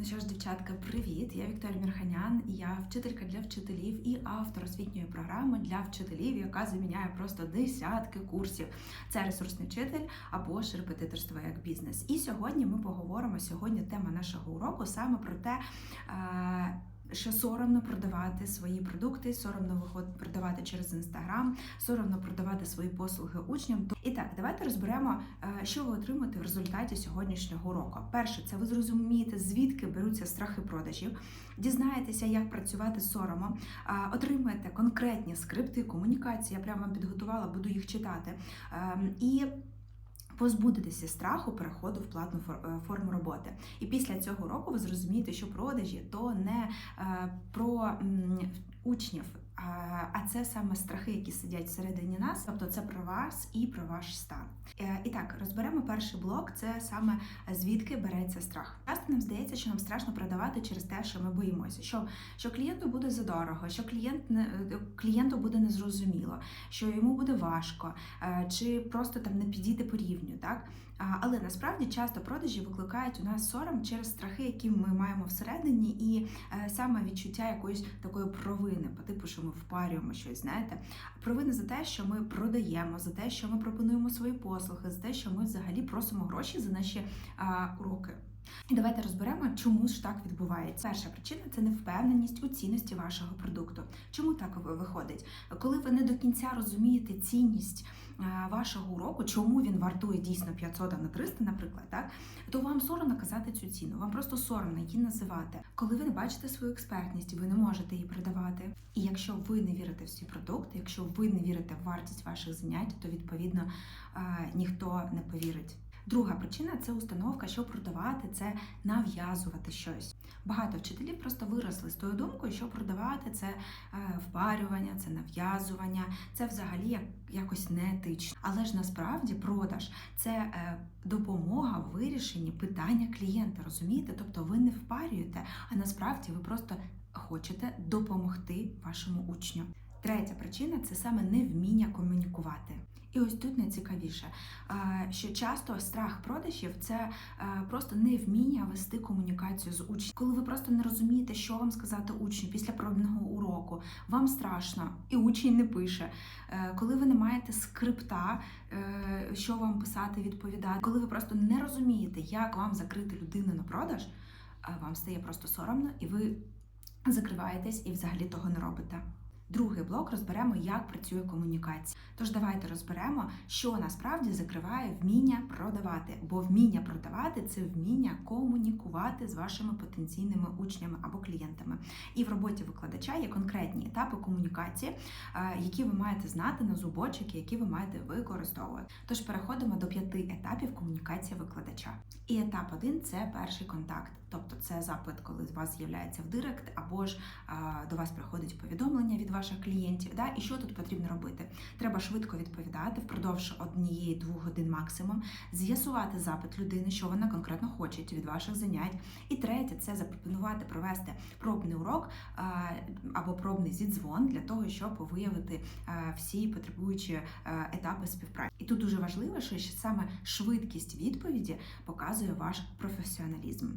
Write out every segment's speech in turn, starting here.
Ну що ж, дівчатка, привіт! Я Вікторія Мірханян, і я вчителька для вчителів і автор освітньої програми для вчителів, яка заміняє просто десятки курсів. Це ресурсний вчитель або ж репетиторство як бізнес. І сьогодні ми поговоримо. Сьогодні тема нашого уроку саме про те. Е, що соромно продавати свої продукти, соромно виход продавати через інстаграм, соромно продавати свої послуги учням. І так, давайте розберемо, е, що ви отримаєте в результаті сьогоднішнього уроку. Перше, це ви зрозумієте, звідки беруться страхи продажів, дізнаєтеся, як працювати з соромом, отримаєте конкретні скрипти комунікації. Я прямо вам підготувала, буду їх читати. Ем, І позбудетеся страху переходу в платну е, форму роботи. І після цього року ви зрозумієте, що продажі то не е, про учнів. А- це саме страхи, які сидять всередині нас, тобто це про вас і про ваш стан. Е, І так, розберемо перший блок. Це саме звідки береться страх. Часто нам здається, що нам страшно продавати через те, що ми боїмося, що, що клієнту буде задорого, що клієнт не е, клієнту буде незрозуміло, що йому буде важко, е, чи просто там не підійти по рівню, так. Але насправді часто продажі викликають у нас сором через страхи, які ми маємо всередині, і е, саме відчуття якоїсь такої провини, по типу, що ми впарюємо щось, знаєте, провини за те, що ми продаємо, за те, що ми пропонуємо свої послуги, за те, що ми взагалі просимо гроші за наші уроки. І давайте розберемо, чому ж так відбувається. Перша причина це невпевненість у цінності вашого продукту. Чому так виходить? Коли ви не до кінця розумієте цінність вашого уроку, чому він вартує дійсно 500 а не 300, наприклад, так то вам соромно казати цю ціну. Вам просто соромно її називати. Коли ви не бачите свою експертність, ви не можете її продавати. І якщо ви не вірите в свій продукт, якщо ви не вірите в вартість ваших занять, то відповідно ніхто не повірить. Друга причина це установка, що продавати це нав'язувати щось. Багато вчителів просто виросли з тою думкою, що продавати це е, впарювання, це нав'язування, це взагалі якось неетично. Але ж насправді продаж це е, допомога в вирішенні питання клієнта. Розумієте? Тобто ви не впарюєте, а насправді ви просто хочете допомогти вашому учню. Третя причина це саме невміння комунікувати. І ось тут найцікавіше, що часто страх продажів це е, просто невміння вести комунікацію з учнем. Коли ви просто не розумієте, що вам сказати учню після пробного уроку, вам страшно, і учень не пише. Е, Коли ви не маєте скрипта, е, що вам писати, відповідати, коли ви просто не розумієте, як вам закрити людину на продаж, вам стає просто соромно, і ви закриваєтесь і взагалі того не робите. Другий блок розберемо, як працює комунікація. Тож давайте розберемо, що насправді закриває вміння продавати. Бо вміння продавати це вміння комунікувати з вашими потенційними учнями або клієнтами. І в роботі викладача є конкретні етапи комунікації, е, які ви маєте знати на зубочок, які ви маєте використовувати. Тож переходимо до п'яти етапів комунікації викладача. І етап один це перший контакт, тобто це запит, коли з вас з'являється в директ, або ж а, до вас приходить повідомлення від ваших клієнтів. Да? І що тут потрібно робити? Треба швидко відповідати впродовж однієї-двох годин максимум, з'ясувати запит людини, що вона конкретно хоче від ваших занять. І третє це запропонувати провести пробний урок а, або пробний зідзвон для того, щоб виявити а, всі потребуючі а, етапи співпраці. І тут дуже важливо, що саме швидкість відповіді показує ваш професіоналізм.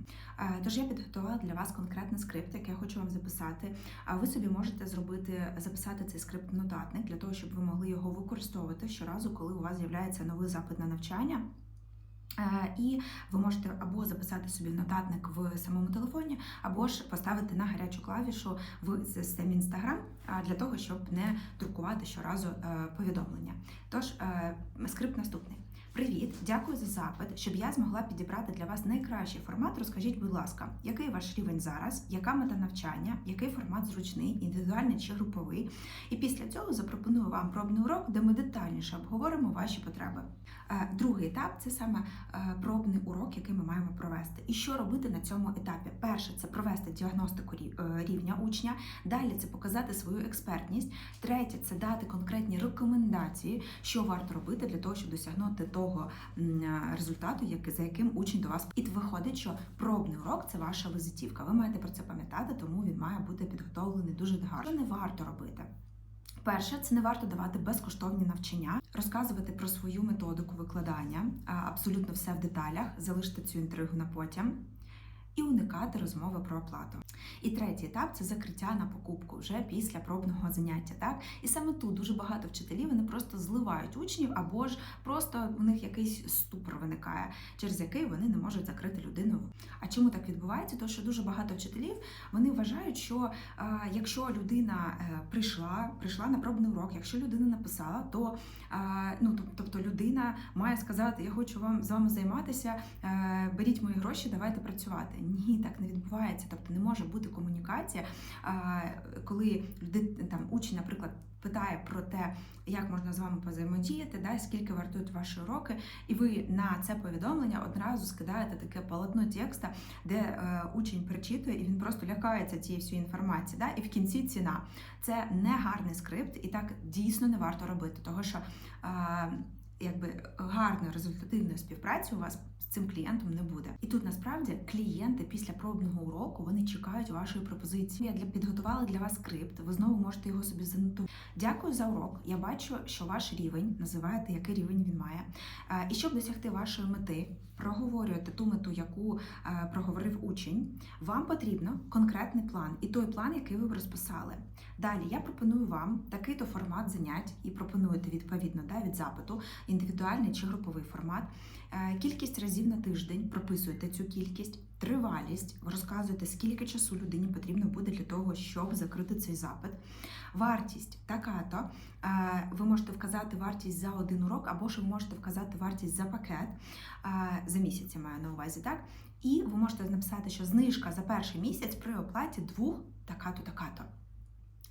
Е, Тож я підготувала для вас конкретний скрипт, який я хочу вам записати. А ви собі можете зробити записати цей скрипт в нотатник для того, щоб ви могли його використовувати щоразу, коли у вас з'являється новий запит на навчання. Е, І ви можете або записати собі нотатник в самому телефоні, або ж поставити на гарячу клавішу в системі Instagram для того, щоб не друкувати щоразу е, повідомлення. Тож е, скрипт наступний. Привіт, дякую за запит. Щоб я змогла підібрати для вас найкращий формат. Розкажіть, будь ласка, який ваш рівень зараз, яка мета навчання, який формат зручний, індивідуальний чи груповий. І після цього запропоную вам пробний урок, де ми детальніше обговоримо ваші потреби. Е, Другий етап це саме е, пробний урок, який ми маємо провести. І що робити на цьому етапі? Перше це провести діагностику е, рівня учня. Далі це показати свою експертність. Третє це дати конкретні рекомендації, що варто робити для того, щоб досягнути того е, результату, як, за яким учень до вас. І виходить, що пробний урок це ваша визитівка. Ви маєте про це пам'ятати, тому він має бути підготовлений дуже гарно. Що не варто робити? Перше, це не варто давати безкоштовні навчання, розказувати про свою методику викладання, абсолютно все в деталях, залиште цю інтригу на потім. І уникати розмови про оплату. І третій етап це закриття на покупку вже після пробного заняття. Так і саме тут дуже багато вчителів вони просто зливають учнів, або ж просто у них якийсь ступор виникає, через який вони не можуть закрити людину. А чому так відбувається? Тому що дуже багато вчителів вони вважають, що е, якщо людина е, прийшла, прийшла на пробний урок, якщо людина написала, то е, ну тобто людина має сказати: Я хочу вам з вами займатися, е, беріть мої гроші, давайте працювати. Ні, так не відбувається. Тобто не може бути комунікація, коли там учень, наприклад. Питає про те, як можна з вами взаємодіяти, да, скільки вартують ваші уроки, і ви на це повідомлення одразу скидаєте таке полотно текста, де е, учень перечитує, і він просто лякається цієї всієї інформації. Да, і в кінці ціна. Це не гарний скрипт, і так дійсно не варто робити, того що е, якби гарної результативної співпраці у вас цим клієнтом не буде. І тут насправді клієнти після пробного уроку вони чекають вашої пропозиції. Я для підготувала для вас скрипт. Ви знову можете його собі занотувати. Дякую за урок. Я бачу, що ваш рівень називаєте, який рівень він має. Е, І щоб досягти вашої мети, проговорюєте ту мету, яку е, проговорив учень. Вам потрібно конкретний план і той план, який ви розписали. Далі я пропоную вам такий-то формат занять і пропонуєте відповідно да, від запиту, індивідуальний чи груповий формат. Е, Кількість разів на тиждень прописуєте цю кількість, тривалість, ви розказуєте, скільки часу людині потрібно буде для того, щоб закрити цей запит. Вартість така-то. Е, Ви можете вказати вартість за один урок, або ж ви можете вказати вартість за пакет е, за місяць, я маю на увазі, так? І ви можете написати, що знижка за перший місяць при оплаті двох така-то, така-то.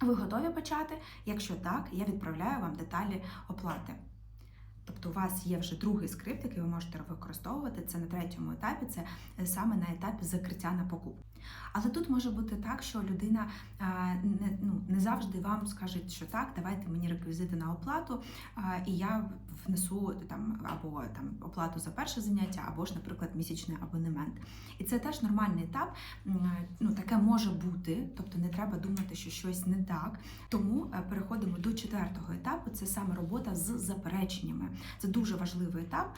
Ви готові почати? Якщо так, я відправляю вам деталі оплати. Тобто у вас є вже другий скрипт, який ви можете використовувати. Це на третьому етапі, це е, саме на етапі закриття на покупку. Але тут може бути так, що людина не, ну, не завжди вам скаже, що так, давайте мені реквізити на оплату, і я внесу там або там оплату за перше заняття, або ж, наприклад, місячний абонемент. І це теж нормальний етап. Ну, таке може бути, тобто не треба думати, що щось не так. Тому е, переходимо до четвертого етапу. Це саме робота з запереченнями. Це дуже важливий етап.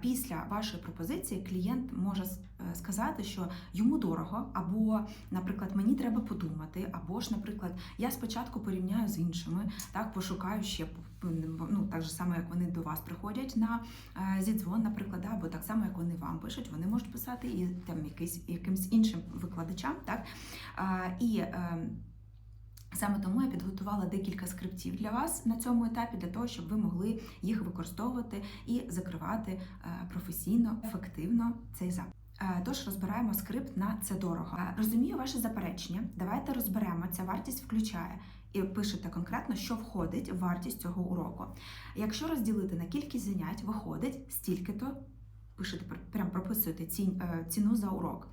Після вашої пропозиції клієнт може е, сказати, що йому дорого, або, наприклад, мені треба подумати, або ж, наприклад, я спочатку порівняю з іншими, так пошукаю ще ну так же само, як вони до вас приходять на е, зідзвон, наприклад, або так само, як вони вам пишуть, вони можуть писати і там якийсь якимсь іншим викладачам, так Е, і. е, Саме тому я підготувала декілька скриптів для вас на цьому етапі, для того, щоб ви могли їх використовувати і закривати професійно, ефективно цей запит. Е, Тож розбираємо скрипт на це дорого. Е, Розумію ваше заперечення. Давайте розберемо. Ця вартість включає і пишете конкретно, що входить в вартість цього уроку. Якщо розділити на кількість занять, виходить стільки-то. Пишете прям прописуєте ці- е, ціну за урок.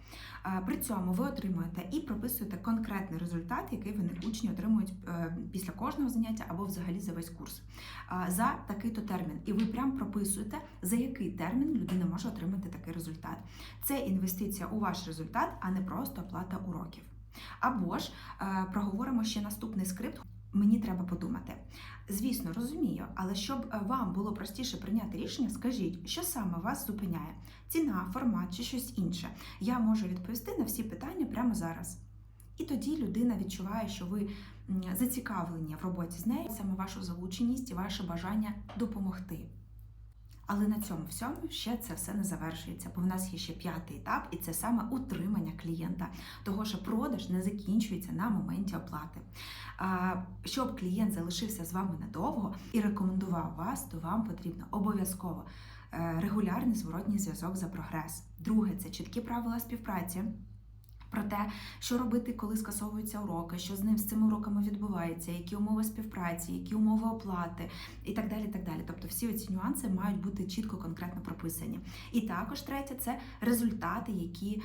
Е, При цьому ви отримуєте і прописуєте конкретний результат, який вони учні отримують е, після кожного заняття або взагалі за весь курс за такий-то термін. І ви прям прописуєте, за який термін людина може отримати такий результат. Це інвестиція у ваш результат, а не просто оплата уроків. Або ж проговоримо ще наступний скрипт. Мені треба подумати. Звісно, розумію, але щоб е, вам було простіше прийняти рішення, скажіть, що саме вас зупиняє: ціна, формат чи щось інше. Я можу відповісти на всі питання прямо зараз. І тоді людина відчуває, що ви зацікавлені в роботі з нею, саме вашу залученість і ваше бажання допомогти. Але на цьому всьому ще це все не завершується, бо в нас є ще п'ятий етап, і це саме утримання клієнта, того що продаж не закінчується на моменті оплати. Щоб клієнт залишився з вами надовго і рекомендував вас, то вам потрібно обов'язково е, регулярний зворотній зв'язок за прогрес. Друге це чіткі правила співпраці. Про те, що робити, коли скасовуються уроки, що з ним з цими уроками відбувається, які умови співпраці, які умови оплати і так далі. так далі. Тобто всі ці нюанси мають бути чітко конкретно прописані. І також третє це результати, які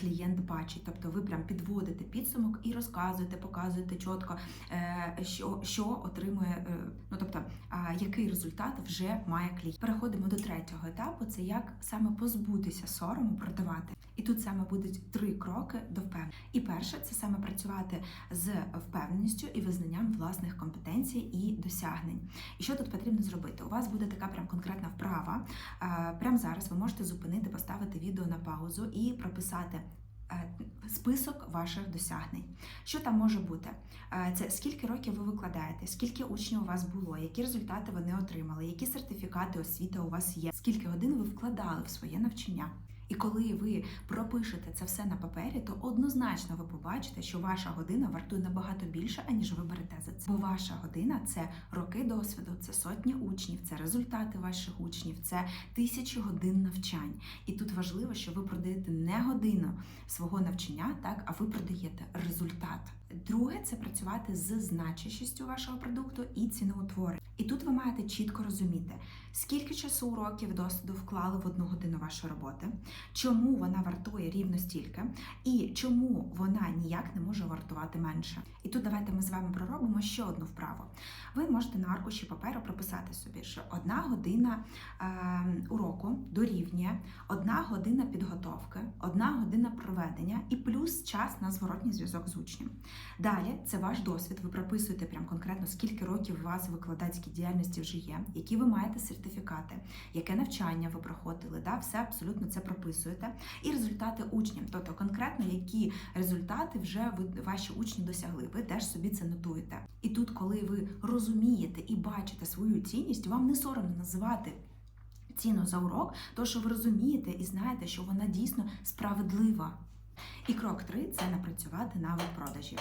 клієнт бачить. Тобто ви прям підводите підсумок і розказуєте, показуєте чітко, е, що, що отримує, е, ну тобто, який результат вже має клієнт. Переходимо до третього етапу: це як саме позбутися сорому продавати. І тут саме будуть три кроки до впевнення. І перше це саме працювати з впевненістю і визнанням власних компетенцій і досягнень. І що тут потрібно зробити? У вас буде така прям конкретна вправа. Е, Прямо зараз ви можете зупинити, поставити відео на паузу і прописати е, список ваших досягнень. Що там може бути? Е, Це скільки років ви викладаєте, скільки учнів у вас було, які результати вони отримали, які сертифікати освіти у вас є, скільки годин ви вкладали в своє навчання. І коли ви пропишете це все на папері, то однозначно ви побачите, що ваша година вартує набагато більше, аніж ви берете за це. Бо ваша година це роки досвіду, це сотні учнів, це результати ваших учнів, це тисячі годин навчань. І тут важливо, що ви продаєте не годину свого навчання, так а ви продаєте результат. Друге це працювати з значущістю вашого продукту і ціноутворення. І тут ви маєте чітко розуміти, скільки часу уроків досвіду вклали в одну годину вашої роботи, чому вона вартує рівно стільки, і чому вона ніяк не може вартувати менше. І тут давайте ми з вами проробимо ще одну вправу. Ви можете на аркуші паперу прописати собі, що одна година е, уроку дорівнює одна година підготовки, одна година проведення і плюс час на зворотній зв'язок з учнем. Далі це ваш досвід. Ви прописуєте прям конкретно, скільки років у вас викладацькій діяльності вже є, які ви маєте сертифікати, яке навчання ви проходили. Да? Все абсолютно це прописуєте. І результати учнів, тобто конкретно які результати вже ви ваші учні досягли. Ви теж собі це нотуєте. І тут, коли ви розумієте і бачите свою цінність, вам не соромно називати. Ціну за урок, то що ви розумієте і знаєте, що вона дійсно справедлива. І крок три це напрацювати навик продажів.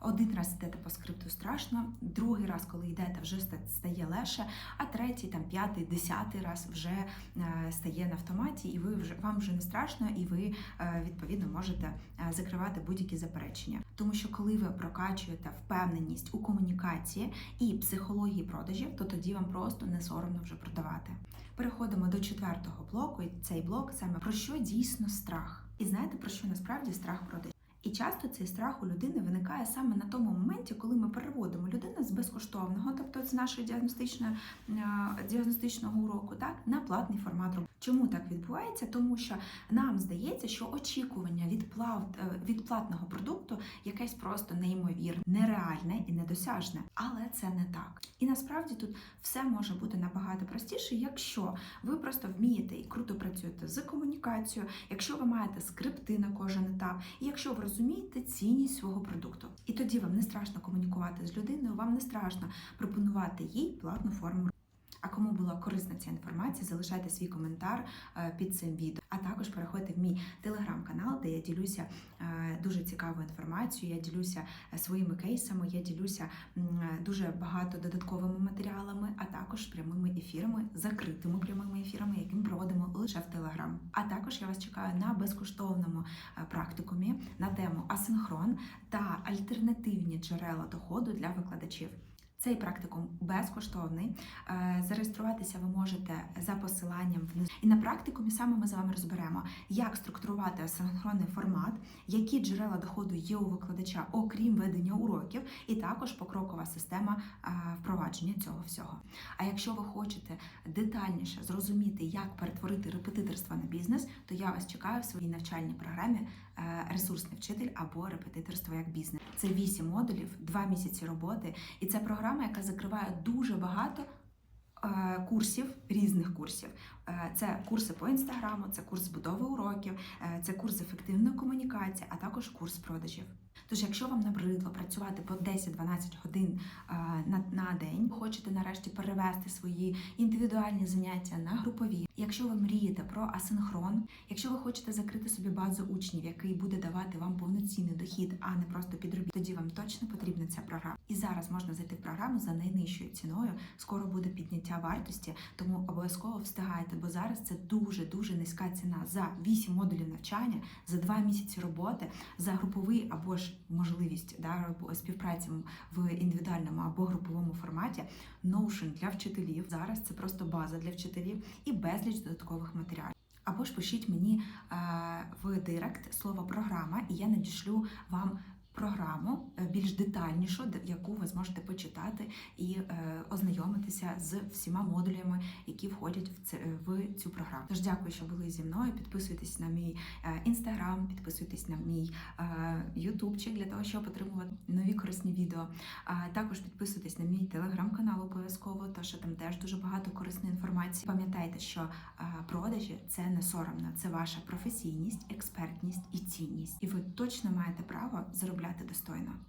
Один раз йдете по скрипту страшно, другий раз, коли йдете, вже стає легше, а третій, там п'ятий, десятий раз вже е, стає на автоматі, і ви вже вам вже не страшно, і ви е, відповідно можете е, закривати будь-які заперечення. Тому що коли ви прокачуєте впевненість у комунікації і психології продажів, то тоді вам просто не соромно вже продавати. Переходимо до четвертого блоку, і цей блок саме про що дійсно страх. І знаєте про що насправді страх продажів? І часто цей страх у людини виникає саме на тому моменті, коли ми переводимо людину з безкоштовного, тобто з нашої діагностичної е, діагностичного уроку, так на платний формат роботи. Чому так відбувається? Тому що нам здається, що очікування від плат, е, від платного продукту якесь просто неймовірне, нереальне і недосяжне. Але це не так. І насправді тут все може бути набагато простіше, якщо ви просто вмієте і круто працюєте з комунікацією, якщо ви маєте скрипти на кожен етап, і якщо ви розумієте цінність свого продукту. І тоді вам не страшно комунікувати з людиною, вам не страшно пропонувати їй платну форму. А кому була корисна ця інформація, залишайте свій коментар е, під цим відео. А також переходьте в мій телеграм-канал, де я ділюся е, дуже цікавою інформацією. Я ділюся е, своїми кейсами, я ділюся дуже багато додатковими матеріалами, а також прямими ефірами, закритими прямими ефірами, які ми проводимо лише в Телеграм. А також я вас чекаю на безкоштовному практикумі на тему асинхрон та альтернативні джерела доходу для викладачів. Цей практикум безкоштовний. Е, Зареєструватися ви можете за посиланням внизу. І на практикумі саме ми з вами розберемо, як структурувати асинхронний формат, які джерела доходу є у викладача, окрім ведення уроків, і також покрокова система е, впровадження цього всього. А якщо ви хочете детальніше зрозуміти, як перетворити репетиторство на бізнес, то я вас чекаю в своїй навчальній програмі Ресурсний вчитель або репетиторство як бізнес. Це 8 модулів, 2 місяці роботи, і це програма, яка закриває дуже багато. Е, Курсів різних курсів. Е, Це курси по інстаграму, це курс збудови уроків, е, це курс ефективної комунікації, а також курс продажів. Тож, якщо вам набридло працювати по 10-12 годин на, на день, хочете нарешті перевести свої індивідуальні заняття на групові. Якщо ви мрієте про асинхрон, якщо ви хочете закрити собі базу учнів, який буде давати вам повноцінний дохід, а не просто підробіток, тоді вам точно потрібна ця програма. І зараз можна зайти в програму за найнижчою ціною. Скоро буде підняття вартості, тому обов'язково встигайте, бо зараз це дуже дуже низька ціна за 8 модулів навчання, за 2 місяці роботи, за груповий або ж можливість да, співпраці в індивідуальному або груповому форматі. Notion для вчителів зараз це просто база для вчителів і безліч додаткових матеріалів. Або ж пишіть мені е, в директ слово програма, і я надішлю вам програму е, більш детальнішу, яку ви зможете почитати і е, ознайомитися з всіма модулями, які входять в це в цю програму. Тож дякую, що були зі мною. Підписуйтесь на мій інстаграм, підписуйтесь на мій е, ютубчик для того, щоб отримувати нові корисні відео. Також підписуйтесь на мій телеграм-канал обов'язково, тому що там теж дуже багато корисної інформації. Пам'ятайте, що е, продажі це не соромно, це ваша професійність, експертність і цінність, і ви точно маєте право заробляти достойно.